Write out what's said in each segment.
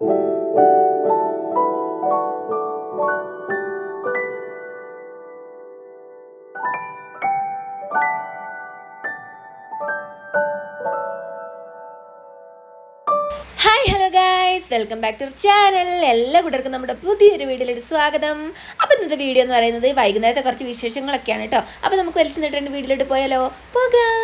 Welcome back to channel എല്ലാ കൂട്ടർക്കും നമ്മുടെ പുതിയൊരു വീഡിയോയിലേക്ക് സ്വാഗതം. അപ്പോൾ ഇന്നത്തെ വീഡിയോ എന്ന് പറയുന്നത് വൈകുന്നേരത്തെ കുറച്ച് വിശേഷങ്ങളൊക്കെയാണ് കേട്ടോ. അപ്പോൾ നമുക്ക് വലിച്ചു നിന്നിട്ട് വീഡിയോയിലോട്ട് പോയാലോ? പോകാം.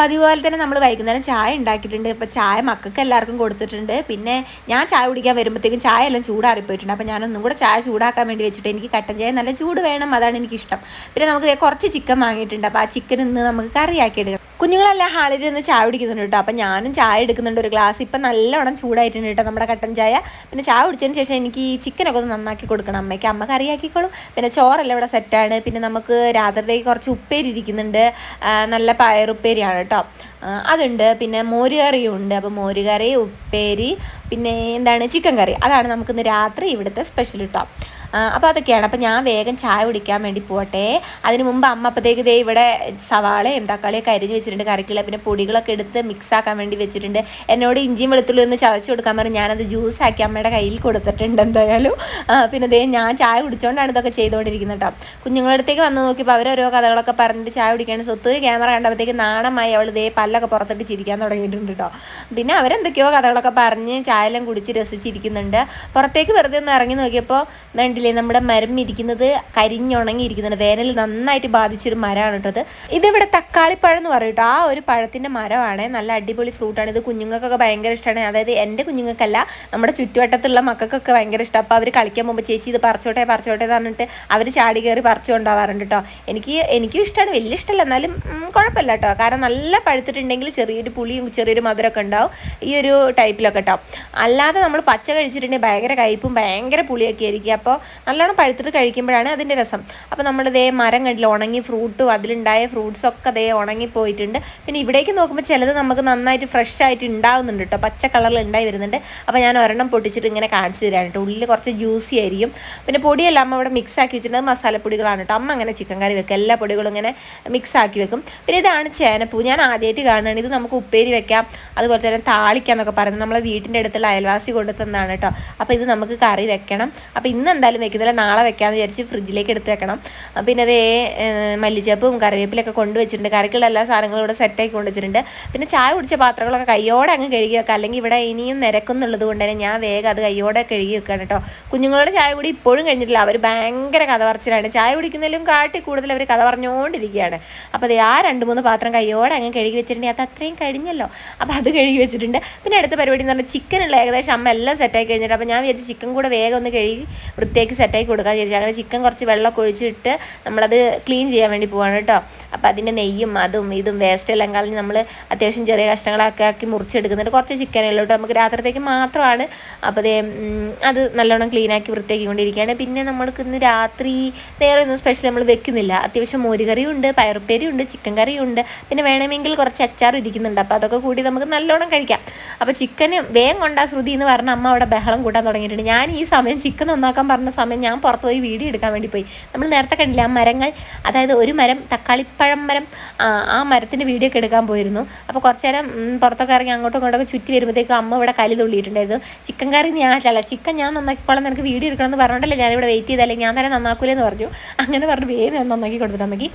പതിവ് പോലെ തന്നെ നമ്മൾ വൈകുന്നേരം ചായ ഉണ്ടാക്കിയിട്ടുണ്ട്. അപ്പോൾ ചായ മക്കൾക്ക് എല്ലാവർക്കും കൊടുത്തിട്ടുണ്ട്. പിന്നെ ഞാൻ ചായ കുടിക്കാൻ വരുമ്പോഴത്തേക്കും ചായ എല്ലാം ചൂടാറിപ്പോയിട്ടുണ്ട്. അപ്പോൾ ഞാനൊന്നും കൂടെ ചായ ചൂടാക്കാൻ വേണ്ടി വെച്ചിട്ട് എനിക്ക് കട്ടൻ ചായ നല്ല ചൂട് വേണം. അതാണ് എനിക്കിഷ്ടം. പിന്നെ നമുക്ക് കുറച്ച് ചിക്കൻ വാങ്ങിയിട്ടുണ്ട്. അപ്പോൾ ആ ചിക്കൻ ഇന്ന് നമുക്ക് കറിയാക്കി എടുക്കണം കുഞ്ഞുങ്ങളെല്ലാം ഹാളിൽ നിന്ന് ചായ കുടിക്കുന്നുണ്ട് കേട്ടോ. അപ്പം ഞാനും ചായ എടുക്കുന്നുണ്ട് ഒരു ഗ്ലാസ്. ഇപ്പം നല്ലവണ്ണം ചൂടായിട്ടുണ്ട് കേട്ടോ നമ്മുടെ കട്ടൻ ചായ. പിന്നെ ചായ കുടിച്ചതിന് ശേഷം എനിക്ക് ഈ ചിക്കനൊക്കെ ഒന്ന് നന്നാക്കി കൊടുക്കണം അമ്മയ്ക്ക്. അമ്മ കറിയാക്കിക്കോളും. പിന്നെ ചോറെല്ലാം ഇവിടെ സെറ്റാണ് പിന്നെ നമുക്ക് രാത്രിയിലേക്ക് കുറച്ച് ഉപ്പേരി ഇരിക്കുന്നുണ്ട്. നല്ല പയറുപ്പേരിയാണ് കേട്ടോ. അതുണ്ട്. പിന്നെ മോരുകറിയും ഉണ്ട് അപ്പോൾ മോരുകറി ഉപ്പേരി പിന്നെ എന്താണ്? Chicken curry. അതാണ് നമുക്കിന്ന് രാത്രി ഇവിടുത്തെ സ്പെഷ്യൽ കേട്ടോ അപ്പോൾ അതൊക്കെയാണ്. അപ്പോൾ ഞാൻ വേഗം ചായ കുടിക്കാൻ വേണ്ടി പോട്ടെ അതിന് മുമ്പ് അമ്മ അപ്പോഴത്തേക്ക് ദേ ഇവിടെ സവാളയും തക്കാളിയൊക്കെ അരിഞ്ഞ് വെച്ചിട്ടുണ്ട് കറിക്കുള്ള പിന്നെ പൊടികളൊക്കെ എടുത്ത് മിക്സ് ആക്കാൻ വേണ്ടി വെച്ചിട്ടുണ്ട്. എന്നോട് ഇഞ്ചിയും വെളുത്തുള്ളി ഒന്ന് ചതച്ച് കൊടുക്കാൻ പറഞ്ഞു. ഞാനത് ജ്യൂസ് ആക്കി അമ്മയുടെ കയ്യിൽ കൊടുത്തിട്ടുണ്ട് എന്തായാലും. പിന്നെ ദേ ഞാൻ ചായ കുടിച്ചുകൊണ്ടാണ് ഇതൊക്കെ ചെയ്തുകൊണ്ടിരിക്കുന്നത് കേട്ടോ കുഞ്ഞുങ്ങളുടെ അടുത്തേക്ക് വന്ന് നോക്കിയപ്പോൾ അവരോരോ കഥകളൊക്കെ പറഞ്ഞിട്ട് ചായ കുടിക്കാണ്. സ്വത്തൊരു ക്യാമറ കണ്ടപ്പോഴത്തേക്ക് നാണമായി അവൾ ദേ പല്ലൊക്കെ പുറത്തിട്ട് ചിരിക്കാൻ തുടങ്ങിയിട്ടുണ്ട് കേട്ടോ പിന്നെ അവരെന്തൊക്കെയോ കഥകളൊക്കെ പറഞ്ഞ് ചായയെല്ലാം കുടിച്ച് രസിച്ചിരിക്കുന്നുണ്ട്. പുറത്തേക്ക് വെറുതെ ഒന്ന് ഇറങ്ങി നോക്കിയപ്പോൾ കണ്ടില്ലേ നമ്മുടെ മരം ഇരിക്കുന്നത് കരിഞ്ഞുണങ്ങി ഇരിക്കുന്നുണ്ട് വേനൽ നന്നായിട്ട് ബാധിച്ചൊരു മരമാണ് കേട്ടോ അത്. ഇതിവിടെ തക്കാളിപ്പഴം എന്ന് പറയും കേട്ടോ. ആ ഒരു പഴത്തിന്റെ മരമാണ്. നല്ല അടിപൊളി ഫ്രൂട്ടാണ്. ഇത് കുഞ്ഞുങ്ങൾക്കൊക്കെ ഭയങ്കര ഇഷ്ടമാണ് അതായത് എന്റെ കുഞ്ഞുങ്ങൾക്കല്ല നമ്മുടെ ചുറ്റുവട്ടത്തുള്ള മക്കൾക്കൊക്കെ ഭയങ്കര ഇഷ്ടം. അപ്പോൾ അവർ കളിക്കാൻ പോകുമ്പോൾ ചേച്ചി ഇത് പറിച്ചോട്ടെ പറിച്ചോട്ടെ എന്ന് പറഞ്ഞിട്ട് അവർ ചാടി കയറി പറിച്ചുകൊണ്ടാവാറുണ്ട് കേട്ടോ. എനിക്ക് എനിക്കും ഇഷ്ടമാണ് വലിയ ഇഷ്ടമല്ല. എന്നാലും കുഴപ്പമില്ല കേട്ടോ. കാരണം നല്ല പഴുത്തിട്ടുണ്ടെങ്കിൽ ചെറിയൊരു പുളിയും ചെറിയൊരു മധുരമൊക്കെ ഉണ്ടാവും ഈ ഒരു ടൈപ്പിലൊക്കെ കേട്ടോ. അല്ലാതെ നമ്മൾ പച്ച കഴിച്ചിട്ടുണ്ടെങ്കിൽ ഭയങ്കര കയ്പും ഭയങ്കര പുളിയൊക്കെ ആയിരിക്കും. അപ്പോൾ നല്ലോണം പഴുത്തിട്ട് കഴിക്കുമ്പോഴാണ് അതിന്റെ രസം. അപ്പോൾ നമ്മൾ ദേ മരം കണ്ടില്ല ഉണങ്ങി ഫ്രൂട്ടും അതിലുണ്ടായ ഫ്രൂട്ട്സൊക്കെ ദേ ഉണങ്ങി പോയിട്ടുണ്ട്. പിന്നെ ഇവിടേക്ക് നോക്കുമ്പോൾ ചിലത് നമുക്ക് നന്നായിട്ട് ഫ്രഷ് ആയിട്ട് ഉണ്ടാവുന്നുണ്ട് കേട്ടോ പച്ച കളറിൽ ഉണ്ടായി വരുന്നുണ്ട്. അപ്പോൾ ഞാൻ ഒരെണ്ണം പൊട്ടിച്ചിട്ട് ഇങ്ങനെ കാണിച്ചു തരാണ് കേട്ടോ ഉള്ളിൽ കുറച്ച് ജ്യൂസി ആയിരിക്കും. പിന്നെ പൊടിയെല്ലാം അമ്മ ഇവിടെ മിക്സ് ആക്കി വെച്ചിട്ടുണ്ട് മസാലപ്പൊടികളാണ് കേട്ടോ അമ്മ അങ്ങനെ ചിക്കൻ കറി വെക്കുക എല്ലാ പൊടികളും ഇങ്ങനെ മിക്സ് ആക്കി വെക്കും. പിന്നെ ഇതാണ് ചേനപ്പൂ. ഞാൻ ആദ്യമായിട്ട് കാണുകയാണ്. ഇത് നമുക്ക് ഉപ്പേരി വെക്കാം. അതുപോലെ തന്നെ താളിക്കാന്നൊക്കെ പറയുന്നത്. നമ്മളെ വീട്ടിന്റെ അടുത്തുള്ള അയൽവാസി കൊണ്ടു തന്നാണ് കേട്ടോ അപ്പോൾ ഇത് നമുക്ക് കറി വെക്കണം. അപ്പോൾ ഇന്ന് എന്തായാലും വെക്കുന്നില്ല നാളെ വെക്കാമെന്ന് വിചാരിച്ച് ഫ്രിഡ്ജിലേക്ക് എടുത്ത് വെക്കണം. പിന്നെ അതേ മല്ലിച്ചപ്പും കറിവേപ്പിലൊക്കെ കൊണ്ടുവച്ചിട്ടുണ്ട് കറിക്കുള്ള എല്ലാ സാധനങ്ങളും ഇവിടെ സെറ്റാക്കി കൊണ്ടുവച്ചിട്ടുണ്ട് പിന്നെ ചായ കുടിച്ച പാത്രങ്ങളൊക്കെ കയ്യോടെ അങ്ങ് കഴുകി വെക്കാം. അല്ലെങ്കിൽ ഇവിടെ ഇനിയും നിരക്കുന്നുള്ളത് കൊണ്ട് തന്നെ ഞാൻ വേഗം അത് കയ്യോടെ കഴുകി വെക്കുകയാണ് കേട്ടോ കുഞ്ഞുങ്ങളുടെ ചായ കൂടി ഇപ്പോഴും കഴിഞ്ഞിട്ടില്ല. അവർ ഭയങ്കര കഥ പറച്ചിലാണ് ചായ കുടിക്കുന്നതിലും കാട്ടി കൂടുതൽ അവർ കഥ പറഞ്ഞുകൊണ്ടിരിക്കുകയാണ് അപ്പോൾ അത് ആ രണ്ട് മൂന്ന് പാത്രം കയ്യോടെ അങ്ങ് കഴുകി വെച്ചിട്ടുണ്ടെങ്കിൽ അത് അത്രയും കഴിഞ്ഞല്ലോ. അപ്പോൾ അത് കഴുകി വെച്ചിട്ടുണ്ട്. പിന്നെ അടുത്ത പരിപാടി എന്ന് പറഞ്ഞാൽ ചിക്കനുള്ള ഏകദേശം അമ്മ എല്ലാം സെറ്റാക്കി കഴിഞ്ഞിട്ട്. അപ്പോൾ ഞാൻ വിചാരിച്ചു ചിക്കൻ കൂടെ വേഗം ഒന്ന് കഴുകി വൃത്തിയാക്കി സെറ്റാക്കി കൊടുക്കാൻ വിചാരിച്ചു. അങ്ങനെ ചിക്കൻ കുറച്ച് വെള്ളമൊക്കെ ഒഴിച്ചിട്ട് നമ്മളത് ക്ലീൻ ചെയ്യാൻ വേണ്ടി പോവാണ് കേട്ടോ. അപ്പോൾ അതിന്റെ നെയ്യും അതും ഇതും വേസ്റ്റ് എല്ലാം കളഞ്ഞ് നമ്മൾ അത്യാവശ്യം ചെറിയ കഷ്ണങ്ങളൊക്കെ ആക്കി മുറിച്ചെടുക്കുന്നുണ്ട്. കുറച്ച് ചിക്കനല്ലോ കേട്ടോ. നമുക്ക് രാത്രിത്തേക്ക് മാത്രമാണ്. അപ്പോൾ അതേ അത് നല്ലോണം ക്ലീനാക്കി വൃത്തിയാക്കി കൊണ്ടിരിക്കുകയാണ് പിന്നെ നമ്മൾക്ക് ഇന്ന് രാത്രി വേറെ ഒന്നും സ്പെഷ്യൽ നമ്മൾ വെക്കുന്നില്ല. അത്യാവശ്യം മോരുകറിയുണ്ട് ഉണ്ട് പയറുപ്പേരിയും ഉണ്ട് ചിക്കൻ കറിയുണ്ട് പിന്നെ വേണമെങ്കിൽ കുറച്ച് അച്ചാർ ഇരിക്കുന്നുണ്ട്. അപ്പോൾ അതൊക്കെ കൂടി നമുക്ക് നല്ലോണം കഴിക്കാം. അപ്പോൾ ചിക്കന് വേഗം കൊണ്ടാ ശ്രുതി എന്ന് പറഞ്ഞ അമ്മ അവിടെ ബഹളം കൂട്ടാൻ തുടങ്ങിയിട്ടുണ്ട്. ഞാൻ ഈ സമയം ചിക്കൻ നന്നാക്കാൻ പറഞ്ഞ സമയം ഞാൻ പുറത്ത് പോയി വീഡിയോ എടുക്കാൻ വേണ്ടി പോയി. നമ്മൾ നേരത്തെ കണ്ടില്ല ആ മരങ്ങൾ അതായത് ഒരു മരം തക്കാളിപ്പഴം മരം ആ, മരത്തിന്റെ വീഡിയോ ഒക്കെ എടുക്കാൻ പോയിരുന്നു. അപ്പോൾ കുറച്ച് നേരം പുറത്തൊക്കെ ഇറങ്ങി അങ്ങോട്ടും ഇങ്ങോട്ടൊക്കെ ചുറ്റി വരുമ്പോഴത്തേക്കും അമ്മ ഇവിടെ കലി തുള്ളിയിട്ടുണ്ടായിരുന്നു. ചിക്കൻ കറി ഞാൻ അല്ല ചിക്കൻ ഞാൻ നന്നാക്കിക്കോളാം നിനക്ക് വീഡിയോ എടുക്കണം എന്ന് പറഞ്ഞിട്ടല്ലേ ഞാനിവിടെ വെയിറ്റ് ചെയ്തല്ലേ ഞാൻ തന്നെ നന്നാക്കൂലെന്ന് പറഞ്ഞു. അങ്ങനെ പറഞ്ഞു വേഗം നന്നാക്കി കൊടുത്തിട്ട്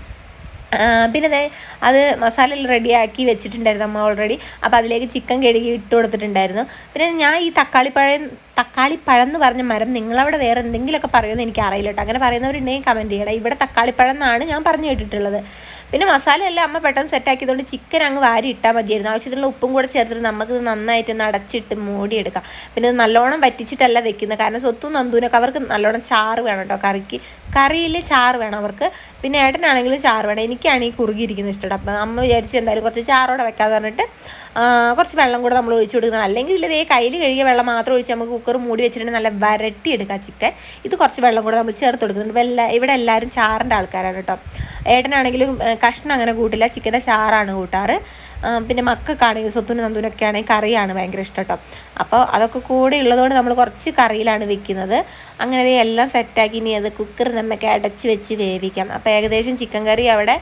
പിന്നെ അത് മസാല റെഡിയാക്കി വെച്ചിട്ടുണ്ടായിരുന്നു അമ്മ ഓൾറെഡി അപ്പോൾ അതിലേക്ക് ചിക്കൻ കഴുകി ഇട്ട് കൊടുത്തിട്ടുണ്ടായിരുന്നു. പിന്നെ ഞാൻ ഈ തക്കാളിപ്പഴം തക്കാളിപ്പഴം എന്ന് പറഞ്ഞ മരം നിങ്ങളവിടെ വേറെ എന്തെങ്കിലുമൊക്കെ പറയുമെന്ന് എനിക്ക് അറിയില്ല കേട്ടോ. അങ്ങനെ പറയുന്നവരുണ്ടെങ്കിൽ കമന്റ് ചെയ്യണം. ഇവിടെ തക്കാളിപ്പഴം എന്നാണ് ഞാൻ പറഞ്ഞു കേട്ടിട്ടുള്ളത്. പിന്നെ മസാല എല്ലാം അമ്മ പെട്ടെന്ന് സെറ്റാക്കിയതുകൊണ്ട് ചിക്കൻ അങ്ങ് വാരി ഇട്ടാൽ മതിയായിരുന്നു. ആവശ്യത്തിനുള്ള ഉപ്പും കൂടെ ചേർത്തിട്ട് നമുക്ക് നന്നായിട്ട് ഒന്ന് അടച്ചിട്ട് മൂടിയെടുക്കാം. പിന്നെ നല്ലോണം വറ്റിച്ചിട്ടല്ല വെക്കുന്നത്. കാരണം സ്വത്തും നന്ദൂനൊക്കെ അവർക്ക് നല്ലോണം ചാറ് വേണം കേട്ടോ. കറിക്ക് കറിയിൽ ചാറ് വേണം അവർക്ക്. പിന്നെ ഏട്ടനാണെങ്കിലും ചാറ് വേണം. എനിക്കാണ് ഈ കുറുകിയിരിക്കുന്നത് ഇഷ്ടം അപ്പം അമ്മ വിചാരിച്ചു എന്തായാലും കുറച്ച് ചാറോടെ വെക്കാമെന്ന് പറഞ്ഞിട്ട് കുറച്ച് വെള്ളം കൂടെ നമ്മൾ ഒഴിച്ച് കൊടുക്കുന്നത് അല്ലെങ്കിൽ ഇതിലേ കയ്യിൽ കഴുകിയ വെള്ളം മാത്രം ഒഴിച്ച് നമുക്ക് കുക്കർ മൂടി വെച്ചിട്ടുണ്ടെങ്കിൽ നല്ല വരട്ടി എടുക്കാം ചിക്കൻ. ഇത് കുറച്ച് വെള്ളം കൂടെ നമ്മൾ ചേർത്ത് കൊടുക്കുന്നുണ്ട്. എല്ലാ ഇവിടെ എല്ലാവരും ചാറിന്റെ ആൾക്കാരാണ് കേട്ടോ. ഏട്ടനാണെങ്കിലും കഷ്ണം അങ്ങനെ കൂട്ടില്ല. ചിക്കന്റെ ചാറാണ് കൂട്ടാറ്. പിന്നെ മക്കൾക്കാണെങ്കിൽ സ്വത്തുനും നന്ദുനൊക്കെ ആണെങ്കിൽ കറിയാണ് ഭയങ്കര ഇഷ്ടം കേട്ടോ. അപ്പോൾ അതൊക്കെ കൂടെ ഉള്ളതുകൊണ്ട് നമ്മൾ കുറച്ച് കറിയിലാണ് വെക്കുന്നത്. അങ്ങനെ എല്ലാം സെറ്റാക്കി ഇനി അത് കുക്കർ നമുക്ക് അടച്ച് വെച്ച് വേവിക്കാം. അപ്പോൾ ഏകദേശം ചിക്കൻ കറി അവിടെ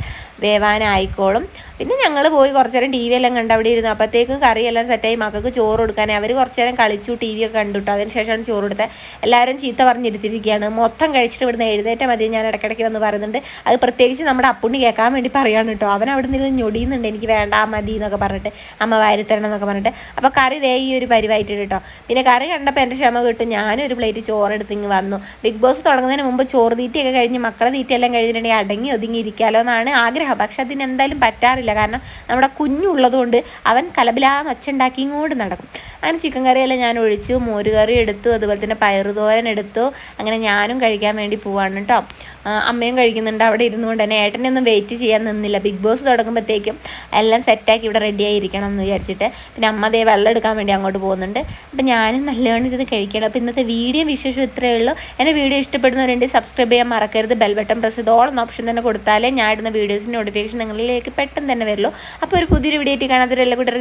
വേവാനായിക്കോളും. പിന്നെ ഞങ്ങൾ പോയി കുറച്ച് നേരം ടി വി എല്ലാം കണ്ട് അവിടെ ഇരുന്നു. അപ്പോഴത്തേക്കും കറിയെല്ലാം സെറ്റായി മക്കൾക്ക് ചോറ് കൊടുക്കാനേ അവർ കുറച്ച് നേരം കളിച്ചു ടി വി ഒക്കെ കണ്ടുട്ടോ അതിനുശേഷമാണ് ചോറ് കൊടുത്തത്. എല്ലാവരും ചീത്ത പറഞ്ഞിരുത്തിരിക്കുകയാണ് മൊത്തം കഴിച്ചിട്ട് ഇവിടുന്ന് എഴുന്നേറ്റ മതി ഞാൻ ഇടയ്ക്കിടയ്ക്ക് വന്ന് പറയുന്നുണ്ട്. അത് പ്രത്യേകിച്ച് നമ്മുടെ അപ്പുണ്ണി കേൾക്കാൻ വേണ്ടി പറയാണ് കേട്ടോ. അവൻ അവിടെ നിന്ന് ഞൊടിയുന്നുണ്ട്. എനിക്ക് വേണ്ട മതി എന്നൊക്കെ പറഞ്ഞിട്ട് അമ്മ വാരിത്തരണം എന്നൊക്കെ പറഞ്ഞിട്ട്. അപ്പോൾ കറി ദേ ഈ ഒരു പരിവായിട്ട് കേട്ടോ പിന്നെ കറി കണ്ടപ്പോൾ എന്റെ ക്ഷമ കിട്ടും. ഞാനും ഒരു പ്ലേറ്റ് ചോറെടുത്ത് ഇങ്ങ് വന്നു. ബിഗ് ബോസ് തുടങ്ങുന്നതിന് മുമ്പ് ചോറ് തീറ്റയൊക്കെ കഴിഞ്ഞ് മക്കളെ തീറ്റയെല്ലാം കഴിഞ്ഞിട്ടുണ്ടെങ്കിൽ അടങ്ങി ഒതുങ്ങി ഇരിക്കാമല്ലോ എന്നാണ് ആഗ്രഹം. പക്ഷെ അതിന് എന്തായാലും പറ്റാറില്ല. കാരണം നമ്മുടെ കുഞ്ഞുള്ളതുകൊണ്ട് അവൻ കലബിലാന്ന് ഒച്ചുണ്ടാക്കി ഇങ്ങോട്ട് നടക്കും. അങ്ങനെ ചിക്കൻ കറിയെല്ലാം ഞാൻ ഒഴിച്ചു മോര് കറി എടുത്തു അതുപോലെ തന്നെ പയറുതോരൻ എടുത്തു. അങ്ങനെ ഞാനും കഴിക്കാൻ വേണ്ടി പോവാണ് കേട്ടോ അമ്മയും കഴിക്കുന്നുണ്ട്. അവിടെ ഇരുന്നു കൊണ്ട് തന്നെ ഏട്ടനെ ഒന്നും വെയിറ്റ് ചെയ്യാൻ നിന്നില്ല. ബിഗ് ബോസ് തുടങ്ങുമ്പോഴത്തേക്കും എല്ലാം സെറ്റാക്കി ഇവിടെ റെഡി ആയിരിക്കണം എന്ന് വിചാരിച്ചിട്ട്. പിന്നെ അമ്മ അതേ വെള്ളം എടുക്കാൻ വേണ്ടി അങ്ങോട്ട് പോകുന്നുണ്ട്. അപ്പം ഞാനും നല്ലവണ്ണം ഇരുന്ന് കഴിക്കണം. അപ്പോൾ ഇന്നത്തെ വീഡിയോ വിശേഷം ഇത്രയേ ഉള്ളൂ. എന്റെ വീഡിയോ ഇഷ്ടപ്പെടുന്നവരുണ്ട് സബ്സ്ക്രൈബ് ചെയ്യാൻ മറക്കരുത്. ബെൽ ബട്ടൺ പ്രസ് ചെയ്ത് ഓപ്ഷൻ തന്നെ കൊടുത്താലേ ഞാൻ ഇടുന്ന വീഡിയോസിന്റെ നോട്ടിഫിക്കേഷൻ നിങ്ങളിലേക്ക് പെട്ടെന്ന് തന്നെ വരുള്ളൂ. അപ്പോൾ ഒരു പുതിയൊരു വീഡിയോ ആയിട്ട് കാണാത്തൊരു എല്ലാം കൂടെ